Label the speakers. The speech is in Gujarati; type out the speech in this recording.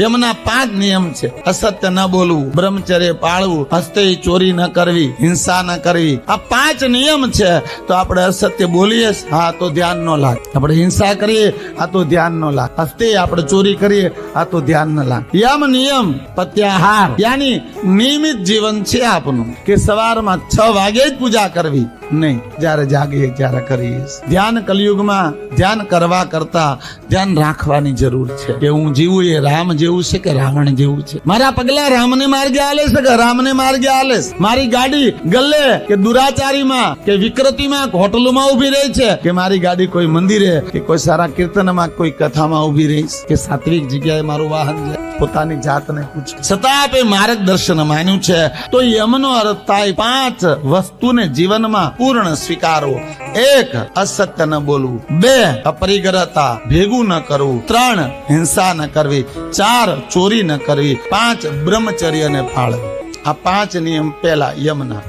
Speaker 1: યમના પાંચ નિયમ છે. અસત્ય ન બોલવું, બ્રહ્મચર્ય પાળવું હસ્તે ચોરી ન કરવી, હિંસા ન કરવી. આ પાંચ નિયમ છે. તો આપણે અસત્ય બોલીએ હા, તો ધ્યાન ન લાગે. આપણે હિંસા કરીએ, આ તો ધ્યાન ન લાગે. હસ્તે આપણે ચોરી કરીએ, આ તો ધ્યાન ન લાગે. યમ નિયમ, પ્રત્યાહાર. યાની નિયમિત જીવન છે આપનું કે સવારમાં છ વાગે જ પૂજા કરવી. નહીં. જ્યારે જાગીએ, ત્યારે કરીએ. ધ્યાન કલયુગમાં ધ્યાન કરવા કરતા ધ્યાન રાખવાની જરૂર છે. કે હું જીવું એ રામ જેવું છે કે રાવણ જેવું છે? મારા પગલા રામને માર્ગે આલે છે કે રામને માર્ગે આલે મારી ગાડી ગલ્લે કે દુરાચારીમાં કે વિકૃતિમાં હોટલોમાં ઊભી રહી છે? કે મારી ગાડી કોઈ મંદિરે કે કોઈ સારા કીર્તનમાં, કોઈ કથામાં ઊભી રહી કે સાત્વિક જગ્યાએ મારું વાહન છે પોતાની જાતને પૂછે. છતાં આપે માર્ગદર્શન માન્યું છે. તો યમનો અર્થ થાય પાંચ વસ્તુને જીવનમાં પૂર્ણ સ્વીકારવો એક અસત્ય ન બોલવું. બે, અપરિગ્રહતા ભેગું ન કરવું. ત્રણ, હિંસા ન કરવી. ચાર, ચોરી ન કરવી. પાંચ બ્રહ્મચર્ય ને પાળવું આ પાંચ નિયમ પહેલા યમના.